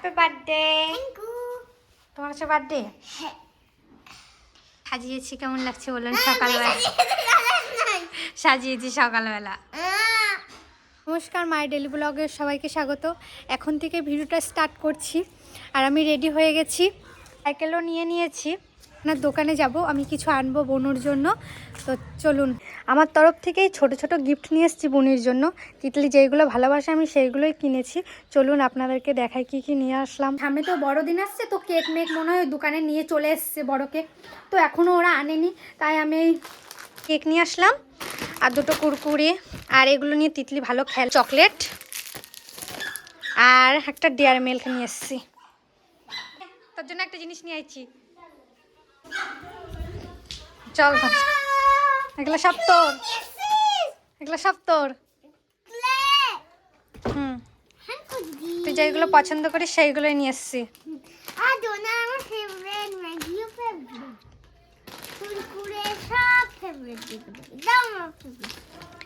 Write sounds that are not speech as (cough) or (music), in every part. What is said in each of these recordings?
Happy birthday তোমার হচ্ছে birthday সাজিয়েছি কেমন লাগছে বলুন সকালবেলা? সাজিয়েছি সকালবেলা। নমস্কার মায়ের ডেলি ব্লগে সবাইকে স্বাগত। এখন থেকে ভিডিওটা স্টার্ট করছি। আর আমি রেডি হয়ে গেছি। সাইকেলও নিয়ে নিয়েছি। আপনার দোকানে যাব, আমি কিছু আনব বনুর জন্য। তো চলুন, আমার তরফ থেকেই ছোট ছোট গিফট নিয়ে এসেছি বনির জন্য। তিতলি যেইগুলো ভালোবাসে, আমি সেইগুলোই কিনেছি। চলুন, আপনাদেরকে দেখাই কি কি নিয়ে আসলাম। সামনে তো বড়দিন আসছে, তো কেক মেক মনে হয় দোকানে নিয়ে চলে এসছে বড় কেক। তো এখনও ওরা আনেনি, তাই আমি কেক নিয়ে আসলাম। আর দুটো কুরকুরে, আর এগুলো নিয়ে তিতলি ভালো খেল, চকলেট। আর একটা ডেয়ার মিল্ক নিয়ে এসেছি। তার জন্য একটা জিনিস নিয়ে আইছি। চল। এগুলো সব তোর। এগুলো সব তোর। হুম। তুই যেগুলো পছন্দ করিস সেইগুলোই নিয়ে এসছি।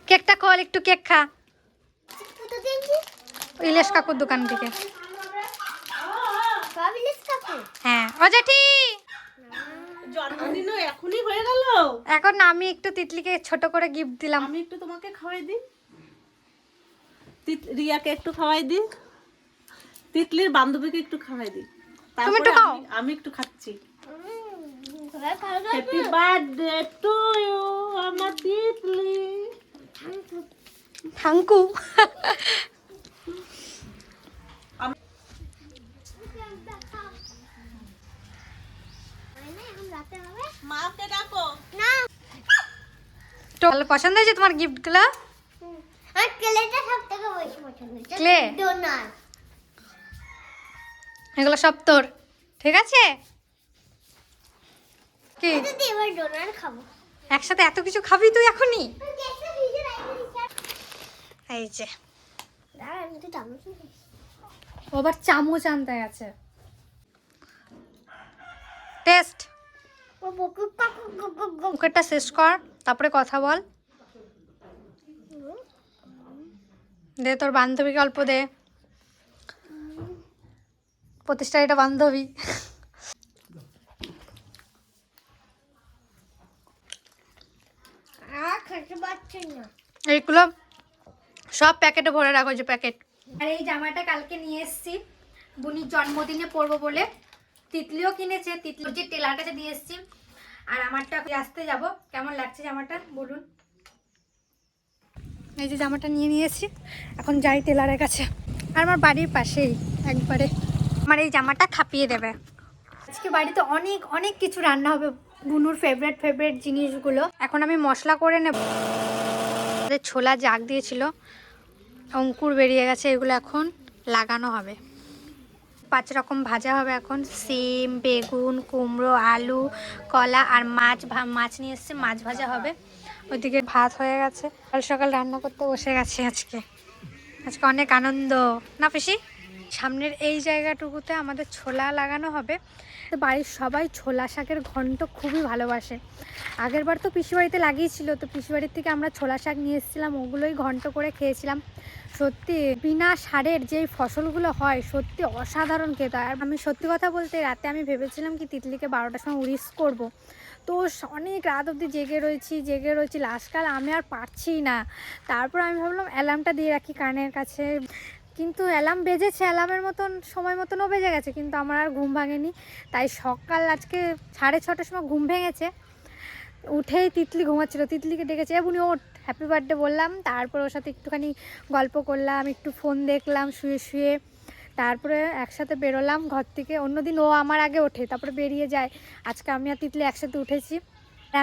কেকটা খোল একটু কেক খা। ইলেশ কাকুর দোকান থেকে। হ্যাঁ। ও জেঠি জন্মদিনও এখনই হয়ে গেল? এখন আমি একটু তিতলিকে ছোট করে গিফট দিলাম। আমি একটু তোমাকে খাওয়াই দিই। রিয়াকে একটু খাওয়াই দিই। তিতলির বান্ধবীকে একটু খাওয়াই দিই। তুমি একটু খাও। আমি- একটু খাচ্ছি। হ্যাপি বার্থডে টু ইউ আমার তিতলি। থাঙ্কু রাতে হবে মাকে ডাকো। না। তো ভালো পছন্দ হয়েছে তোমার গিফটগুলো? আর ক্লেটা সব বেশি পছন্দ হচ্ছে Clay? ডোনাট। এগুলো সব তোর। ঠিক আছে? কি? এবার ডোনাট খাব। একসাথে এত কিছু খাবি তুই এখনই? এই যে। আবার চামচ আনতে গেছে। টেস্ট। ও বকু কাকু গু গু গু মুখেরটা শেষ কর তারপরে কথা বল। দে তোর বান্ধবীকে অল্প দে। প্রতিষ্ঠা এটা বান্ধবী এইগুলো সব প্যাকেটে ভরে রাখো যে প্যাকেট। আর এই জামাটা কালকে নিয়ে এসেছি। বুনির জন্মদিনে পরবো বলে। তিতলিও কিনেছে তিতলি যে টেলার কাছে দিয়ে এসেছি। আর আমারটা আসতে যাব। কেমন লাগছে জামাটা? বলুন। এই যে জামাটা নিয়ে নিয়েছি। এখন যাই টেলারের কাছে। আর আমার বাড়ির পাশেই একবারে। আমার এই জামাটা খাপিয়ে দেবে। আজকে বাড়িতে অনেক অনেক কিছু রান্না হবে। বুনুর ফেভারেট ফেভারেট জিনিসগুলো। এখন আমি মশলা করে নেব। ছোলা জাগ দিয়েছিল অঙ্কুর বেরিয়ে গেছে এগুলো এখন লাগানো হবে। পাঁচ রকম ভাজা হবে এখন। সিম, বেগুন, কুমড়ো, আলু, কলা আর মাছ মাছ নিয়ে এসছে, মাছ ভাজা হবে। ওইদিকে ভাত হয়ে গেছে। সকাল সকাল রান্না করতে বসে গেছে আজকে। আজকে অনেক আনন্দ। না পিসি? সামনের এই জায়গাটুকুতে আমাদের ছোলা লাগানো হবে। বাড়ির সবাই ছোলা শাকের ঘন্ট খুবই ভালোবাসে। আগের বার তো পিসি বাড়িতে লাগিয়েছিল, তো পিসি বাড়ির থেকে আমরা ছোলা শাক নিয়ে এসেছিলাম, ওগুলোই ঘন্ট করে খেয়েছিলাম। সত্যি বিনা সারের যেই ফসলগুলো হয়, সত্যি অসাধারণ খেতে হয়। আর আমি সত্যি কথা বলতে, রাতে আমি ভেবেছিলাম কি তিতলিকে বারোটার সময় উইস করব। তো অনেক রাত অবধি জেগে রয়েছি জেগে রয়েছি। লাস্টকাল আমি আর পারছি না। তারপর আমি ভাবলাম, অ্যালার্মটা দিয়ে রাখি কানের কাছে। কিন্তু অ্যালার্ম বেজেছে, অ্যালার্মের মতন সময় মতনও বেজে গেছে, কিন্তু আমার আর ঘুম ভাঙেনি। তাই সকাল, আজকে সাড়ে ছটার সময় ঘুম ভেঙেছে। উঠেই তিতলি ঘুমাচ্ছিল, তিতলিকে ডেকেছে এবুনি ওঠ হ্যাপি বার্থডে বললাম। তারপর ওর সাথে একটুখানি গল্প করলাম, একটু ফোন দেখলাম, শুয়ে শুয়ে। তারপরে একসাথে বেরোলাম ঘর থেকে। অন্যদিন ও আমার আগে ওঠে, তারপরে বেরিয়ে যায়। আজকে আমি আর তিতলি একসাথে উঠেছি।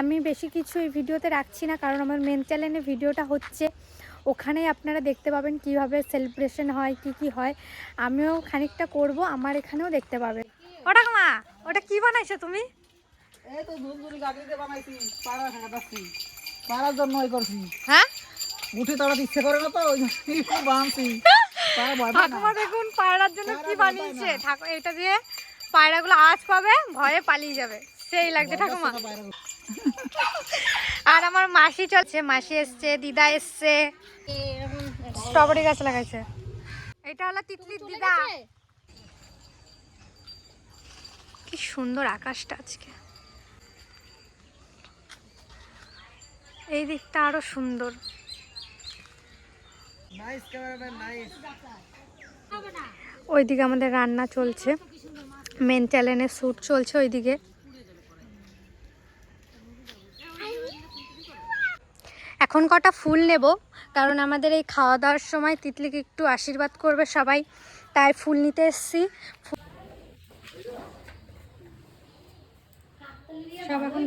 আমি বেশি কিছু এই ভিডিওতে রাখছি না, কারণ আমার মেন চ্যানেলে ভিডিওটা হচ্ছে। ওখানেই আপনারা দেখতে পাবেন কীভাবে সেলিব্রেশন হয় কি কি হয়। আমিও খানিকটা করব আমার এখানেও দেখতে পাবেন ওটা মা ওটা কি বানাইছো তুমি? এই তো ঝুলঝুলি গাড়িতে বানাইছি পাড়া হাঁটাচ্ছি পাড়ার জন্য ওই করছি। হ্যাঁ? উঠে তাড়াতে ইচ্ছে করে না তো ওই না। ঠাকুমা দেখুন পায়রার জন্য কি বানিয়েছে। ঠাকুর এটা দিয়ে পায়রাগুলো আজ পাবে ভয়ে পালিয়ে যাবে। সেই লাগছে ঠাকুমা। (laughs) আর আমার মাসি চলছে মাসি এসছে দিদা এসছে। স্ট্রবেরি গাছ লাগাইছে। এটা হলো তিতলির দিদা। কি সুন্দর আকাশটা আজকে। এই দিকটা আরও সুন্দর। ওইদিকে আমাদের রান্না চলছে। মেন চ্যানেলের শ্যুট চলছে ওইদিকে। এখন কটা ফুল নেব, কারণ আমাদের এই খাওয়া দাওয়ার সময় তিতলিকে একটু আশীর্বাদ করবে সবাই, তাই ফুল নিতে এসছি। সব এখন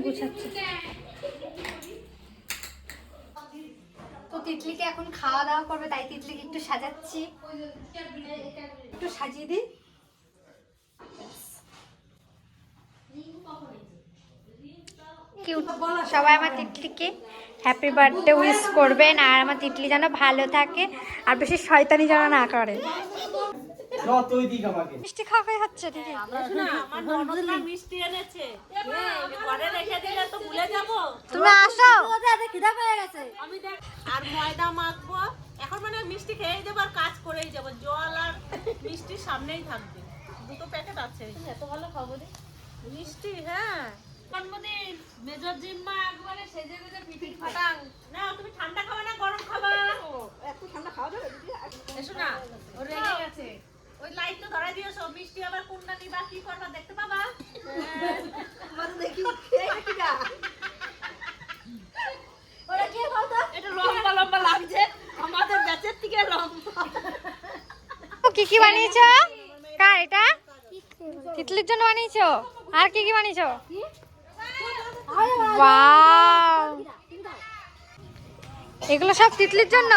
তো তিতলিকে এখন খাওয়া দাওয়া করবে, তাই তিতলিকে একটু সাজাচ্ছি। একটু সাজিয়ে দিই। কিউট সবাই আমার তিতলিকে হ্যাপি বার্থডে উইশ করবেন আর আমার তিতলি যেন ভালো থাকে আর বেশি শয়তানি যেন না করে। মিষ্টি খাওয়াই হচ্ছে ঠিক আমার ননদরা মিষ্টি এনেছে। ঘরে রেখে দিলে তো ভুলে যাব। তুমি আসো। আমি আর ময়দা মাখবো। এখন মানে মিষ্টি খেয়ে যাব আর কাজ করেই যাব। জল আর মিষ্টি সামনেই থাকবে। দুটো প্যাকেট আছে। এত ভালো খবর। মিষ্টি হ্যাঁ। জন্মদিন। মেজর জিম্মা একবারে সেজে ফাটাং না তুমি ঠান্ডা খাবে না গরম খাবা? এত ঠান্ডা খাওয়া যাবে এসো না ও রেগে গেছে। ওই লাইট তো ধরা দিয়েছ মিষ্টি আবার কোনটা নিবা কি করবা দেখতে পাবা? দেখি ওরা কে বলতো? এটা লম্বা লম্বা লাগছে। আমাদের ব্যাচের থেকে লম্বা। কি কি বানিয়েছো? কার এটা? তিতলির জন্য বানিয়েছো? আর কি কি বানিয়েছো? এগুলো সব তিতলির জন্য?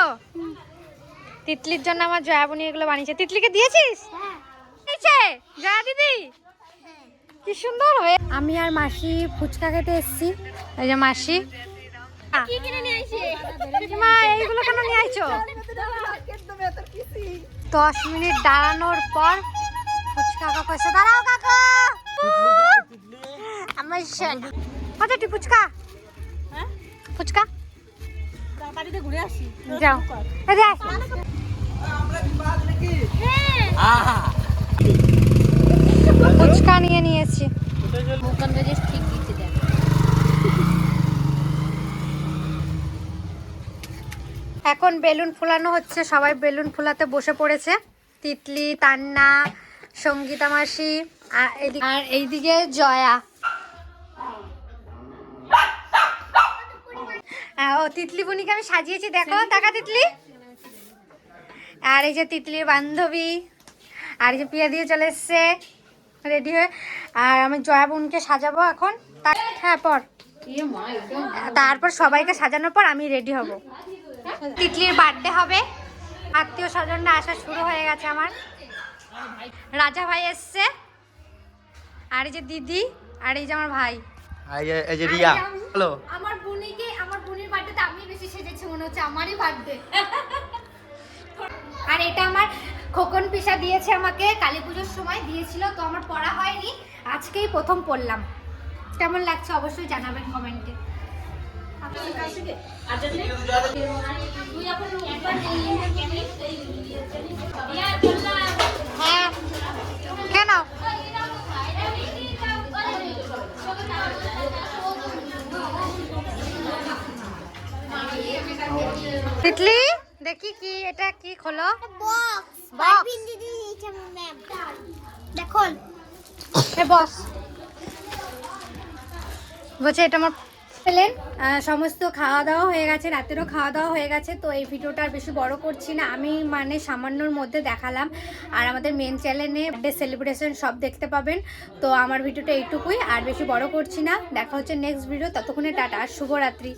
তিতলির জন্য আমার জয়াবনি এগুলো বানিয়েছে। তিতলিকে দিয়েছিস? দিয়েছে? জয়া দিদি? কি সুন্দর হয়ে আমি আর মাসি ফুচকা খেতে এসেছি। এই যে মাসি। মা এইগুলো কেন নিয়ে আইছো? দশ মিনিট দাঁড়ানোর পর ফুচকা কাকা এসে দাঁড়াও কাকা! আমার কতটি ফুচকা? হ্যাঁ? ফুচকা? বাড়িতে ঘুরে আসি। যাও। এই দেখ। ফুচকা নিয়ে নিয়েছি। এখন বেলুন ফুলানো হচ্ছে। সবাই বেলুন ফুলাতে বসে পড়েছে। তিতলি তান্না সঙ্গীতা মাসি আর আর এইদিকে জয়া। ও তিতলি বুনিকে আমি সাজিয়েছি দেখো টাকা তিতলি। আর এই যে তিতলির বান্ধবী আর এই যে পিয়া দিয়ে চলে এসছে রেডি হয়ে। আর আমি জয়া বোনকে সাজাবো এখন। হ্যাঁ পর। তারপর সবাইকে সাজানোর পর আমি রেডি হব। তিতলির বার্থডে হবে। আত্মীয় স্বজনরা আসা শুরু হয়ে গেছে আমার। রাজা ভাই এসছে। আর এই যে দিদি আর এই যে আমার ভাই। এই যে রিয়া হ্যালো আমার বোনিকে আমার বোনের বার্থডেতে আমি বেশি সেজেছি মনে হচ্ছে আমারই বার্থডে। আর এটা আমার খোকন পিসা দিয়েছে আমাকে কালী পুজোর সময় দিয়েছিল তো আমার পড়া হয়নি আজকেই প্রথম পড়লাম। কেমন লাগছে অবশ্যই জানাবেন কমেন্টে। হ্যাঁ কেন? তিতলি দেখি কি এটা কি খোলো? বস। বলছে এটা আমার পেলেন সমস্ত খাওয়া দাওয়া হয়ে গেছে রাতেরও খাওয়া দাওয়া হয়ে গেছে তো এই ভিডিওটা আর বেশি বড় করছি না। আমি মানে সামান্যর মধ্যে দেখালাম। আর আমাদের মেন চ্যানেলে বার্থডে সেলিব্রেশন সব দেখতে পাবেন। তো আমার ভিডিওটা এইটুকুই আর বেশি বড় করছি না। দেখা হচ্ছে নেক্সট ভিডিও ততক্ষণে টাটা আর শুভরাত্রি।